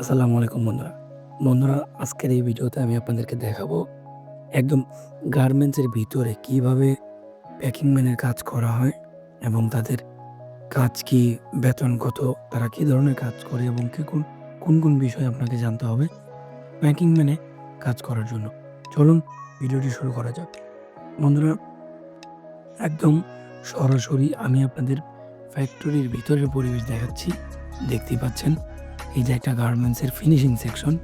আসসালামু আলাইকুম বন্ধুরা। বন্ধুরা, আজকের এই ভিডিওতে আমি আপনাদেরকে দেখাবো একদম গার্মেন্টসের ভিতরে কীভাবে প্যাকিং ম্যানের কাজ করা হয় এবং তাদের কাজ কি, বেতন কত, তারা কী ধরনের কাজ করে এবং কি কোন কোন কোন বিষয় আপনাকে জানতে হবে প্যাকিং ম্যানে কাজ করার জন্য। চলুন ভিডিওটি শুরু করা যাক। বন্ধুরা, একদম সরাসরি আমি আপনাদের ফ্যাক্টরির ভিতরের পরিবেশ দেখাচ্ছি। দেখতেই পাচ্ছেন এই যে একটা গার্মেন্টসের ফিনিশিং সেকশন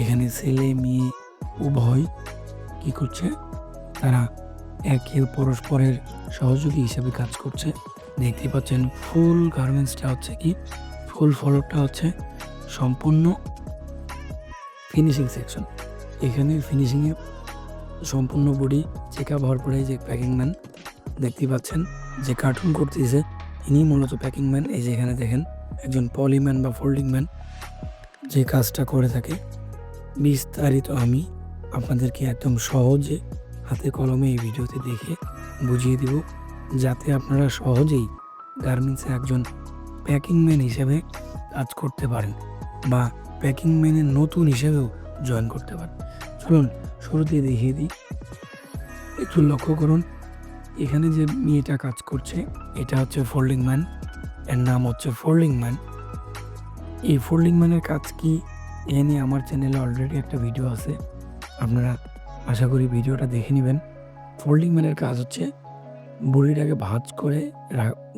এখানে ছেলে, মেয়ে, উভয় কি করছে? তারা একে পরস্পরের সহযোগী হিসেবে কাজ করছে। দেখতে পাচ্ছেন ফুল গার্মেন্টসটা হচ্ছে কি? ফুল ফলোটা হচ্ছে সম্পূর্ণ ফিনিশিং সেকশন এখানে ফিনিশিংয়ে সম্পূর্ণ বডি চেক আপ হওয়ার পরে যে প্যাকিং ম্যান দেখতে পাচ্ছেন যে কার্টুন করতেছে, ইনি মূলত প্যাকিং ম্যান এই যে এখানে দেখেন। একজন পলিম্যান বা ফোল্ডিং ম্যান যে কাজটা করে থাকে। বিস্তারিত আমি আপনাদেরকে একদম সহজে হাতে কলমে এই ভিডিওতে দেখে বুঝিয়ে দিব, যাতে আপনারা সহজেই গার্মেন্টসে একজন প্যাকিং ম্যান হিসেবে কাজ করতে পারেন বা প্যাকিং ম্যানের নতুন হিসেবেও জয়েন করতে পারেন। চলুন শুরুতেই দেখিয়ে দিই। একটু লক্ষ্য করুন, এখানে যে মেয়েটা কাজ করছে, এটা হচ্ছে ফোল্ডিং ম্যান। এর নাম হচ্ছে ফোল্ডিং ম্যান এই ফোল্ডিং ম্যানের কাজ কি? এ নিয়ে আমার চ্যানেলে অলরেডি একটা ভিডিও আছে। আপনারা আশা করি ভিডিওটা দেখে নেবেন। ফোল্ডিং ম্যানের কাজ হচ্ছে বুড়িটাকে ভাজ করে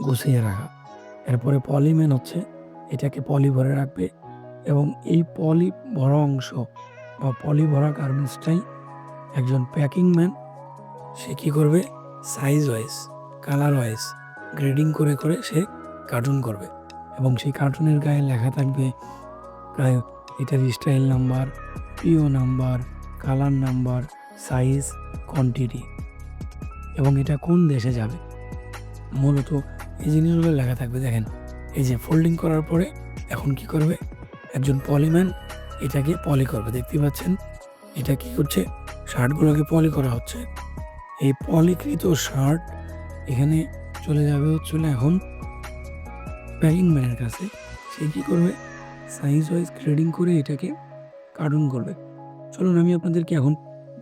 গুছিয়ে রাখা। এরপরে পলিম্যান হচ্ছে এটাকে পলি ভরে রাখবে এবং এই পলি ভরা অংশ বা পলি ভরা গার্মেন্টসটাই একজন প্যাকিং ম্যান সে কী করবে? Size wise colour wise grading করে করে সে কার্টুন করবে। এবং সেই কার্টুনের গায়ে লেখা থাকবে এটার style number PO number colour number size quantity এবং এটা কোন দেশে যাবে? মূলত এই জিনিসগুলো লেখা থাকবে। দেখেন, এই যে ফোল্ডিং করার পরে এখন কি করবে? একজন পলিম্যান এটাকে পলি করবে। দেখতে পাচ্ছেন, এটা কি করছে? শার্টগুলোকে পলি করা হচ্ছে। এই পলিকৃত শার্ট এখানে চলে যাবে হচ্ছে এখন প্যাকিং ম্যানের কাছে, সে কী করবে? সাইজ ওয়াইজ গ্রেডিং করে এটাকে কার্টুন করবে। চলুন, আমি আপনাদেরকে এখন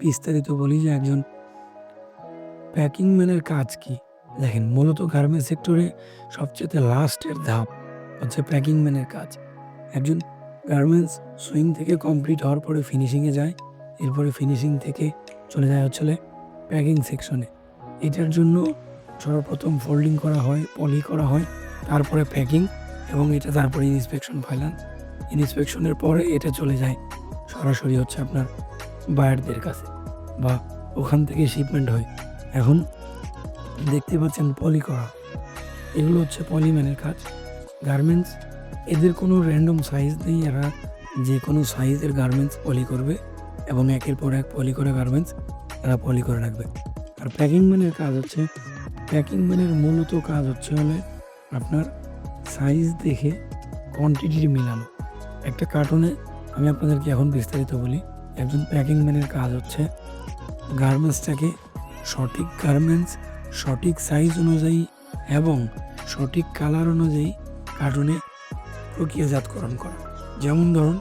বিস্তারিত বলি যে একজন প্যাকিং ম্যানের কাজ কি। দেখেন, মূলত গার্মেন্টস সেক্টরে সবচেয়ে লাস্টের ধাপ হচ্ছে প্যাকিং ম্যানের কাজ। একজন গার্মেন্টস সুইং থেকে কমপ্লিট হওয়ার পরে ফিনিশিংয়ে যায়, এরপরে ফিনিশিং থেকে চলে যায় হচ্ছে প্যাকিং সেকশনে এটার জন্য সর্বপ্রথম ফোল্ডিং করা হয় পলি করা হয়। তারপরে প্যাকিং এবং এটা তারপরে ইন্সপেকশন ফাইলান। ইন্সপেকশনের পরে এটা চলে যায় সরাসরি হচ্ছে আপনার বায়ারদের কাছে বা ওখান থেকে শিপমেন্ট হয়। এখন দেখতে পাচ্ছেন পলি করা। এগুলো হচ্ছে পলিম্যানের কাজ। গার্মেন্টস, এদের কোনো র্যান্ডম সাইজ নেই। এরা যে কোনো সাইজের গার্মেন্টস পলি করবে এবং একের পর এক পলি করে গার্মেন্টস এরা পলি করে রাখবে। আর প্যাকিং ম্যানের কাজ হচ্ছে, প্যাকিং ম্যানের মূলত কাজ হচ্ছে হলে আপনার সাইজ দেখে কোয়ান্টিটি মিলানো। একটা কার্টুনে আমি আপনাদেরকে এখন বিস্তারিত বলি। একজন প্যাকিং ম্যানের কাজ হচ্ছে গার্মেন্টসটাকে সঠিক গার্মেন্টস সঠিক সাইজ অনুযায়ী এবং সঠিক কালার অনুযায়ী কার্টুনে প্রক্রিয়াজাতকরণ করা। যেমন ধরুন,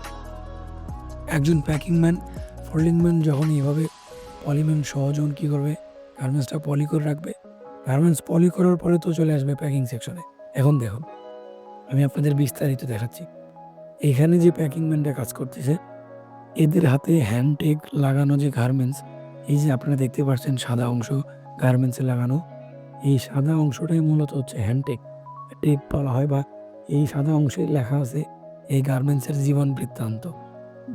একজন প্যাকিং ম্যান ফোল্ডিং ম্যান যখন এভাবে পলিম্যান সহজন কী করবে? গার্মেন্টসটা পলি করে রাখবে। গার্মেন্টস পলি করার পরে তো চলে আসবে প্যাকিং সেকশনে এখন দেখুন, আমি আপনাদের বিস্তারিত দেখাচ্ছি। এখানে যে প্যাকিং ম্যানটা কাজ করতেছে, এদের হাতে হ্যান্ডটেক লাগানো যে গার্মেন্টস এই যে আপনারা দেখতে পাচ্ছেন সাদা অংশ গার্মেন্টসে লাগানো, এই সাদা অংশটাই মূলত হচ্ছে হ্যান্ডটেক টেক বলা হয় বা এই সাদা অংশে লেখা আছে এই গার্মেন্টসের জীবন বৃত্তান্ত।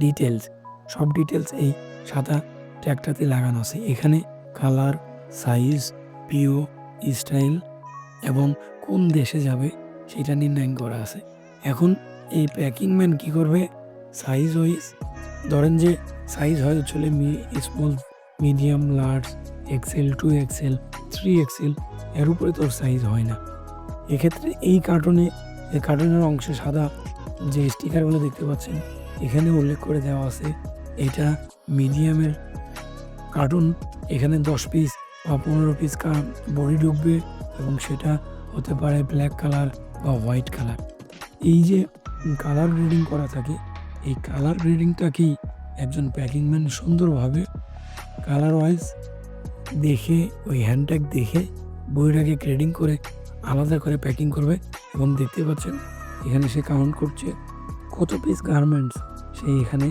ডিটেলস সব ডিটেলস এই সাদা ট্যাগটাতে লাগানো আছে। এখানে কালার সাইজ পিও স্টাইল এবং কোন দেশে যাবে সেটা নির্ণয় করা আছে। এখন এই প্যাকিং ম্যান কী করবে? সাইজ ওয়াইজ ধরেন যে সাইজ হয় চলে small medium large XL two XL three XL এর উপরে তোর সাইজ হয় না। এক্ষেত্রে এই কার্টুনে কার্টুনের অংশে সাদা, যে স্টিকারগুলো দেখতে পাচ্ছেন, এখানে উল্লেখ করে দেওয়া আছে, এটা মিডিয়ামের কার্টুন এখানে দশ পিস বা পনেরো পিস বডি ঢুকবে এবং সেটা হতে পারে ব্ল্যাক কালার বা হোয়াইট কালার এই যে কালার গ্রেডিং করা থাকে, এই কালার গ্রেডিংটা কি একজন প্যাকিং ম্যান সুন্দরভাবে কালার ওয়াইজ দেখে, ওই হ্যান্ডট্যাগ দেখে বইটাকে গ্রেডিং করে আলাদা করে প্যাকিং করবে এবং দেখতে পাচ্ছেন এখানে সে কাউন্ট করছে কত পিস গার্মেন্টস সে এখানে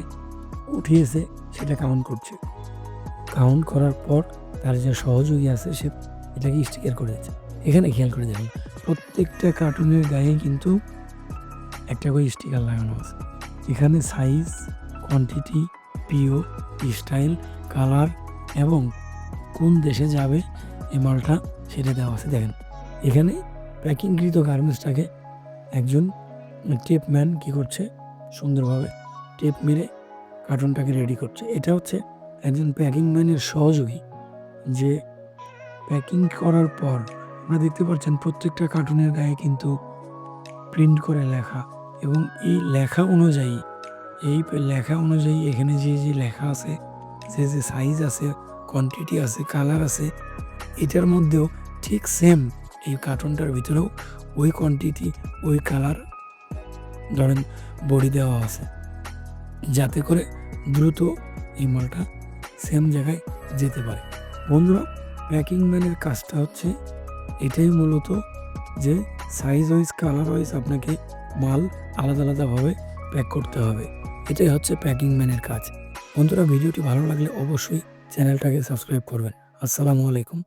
উঠিয়েছে সেটা কাউন্ট করছে। কাউন্ট করার পর তার যে সহযোগী আছে সে এটাকে স্টিকার করে দিচ্ছে এখানে খেয়াল করে দেখুন, প্রত্যেকটা কার্টুনের গায়ে কিন্তু একটা করে স্টিকার লাগানো আছে। এখানে size quantity PO style colour এবং কোন দেশে যাবে এই মালটা সেটা দেওয়া আছে। দেখেন, এখানে প্যাকিংকৃত গার্মেন্টসটাকে একজন টেপ ম্যান কী করছে? সুন্দরভাবে টেপ মেরে কার্টুনটাকে রেডি করছে। এটা হচ্ছে একজন প্যাকিং ম্যানের সহযোগী যে প্যাকিং করার পর আপনারা দেখতে পাচ্ছেন প্রত্যেকটা কার্টুনের গায়ে কিন্তু প্রিন্ট করে লেখা এবং এই লেখা অনুযায়ী, এই লেখা অনুযায়ী এখানে যে যে লেখা আছে, যে যে সাইজ আছে কোয়ান্টিটি আছে কালার আছে, এটার মধ্যেও ঠিক সেম এই কার্টুনটার ভিতরেও ওই কোয়ান্টিটি ওই কালার ধরেন বডি দেওয়া আছে। যাতে করে দ্রুত এই মালটা সেম জায়গায় যেতে পারে। বন্ধুরা প্যাকিং ম্যানের কাজটা হচ্ছে এটাই মূলত যে সাইজ ওয়াইজ কালার ওয়াইজ আপনাকে মাল আলাদা আলাদাভাবে প্যাক করতে হবে। এটাই হচ্ছে প্যাকিং ম্যানের কাজ। বন্ধুরা, ভিডিওটি ভালো লাগলে অবশ্যই চ্যানেলটাকে সাবস্ক্রাইব করবেন। আসসালামু আলাইকুম।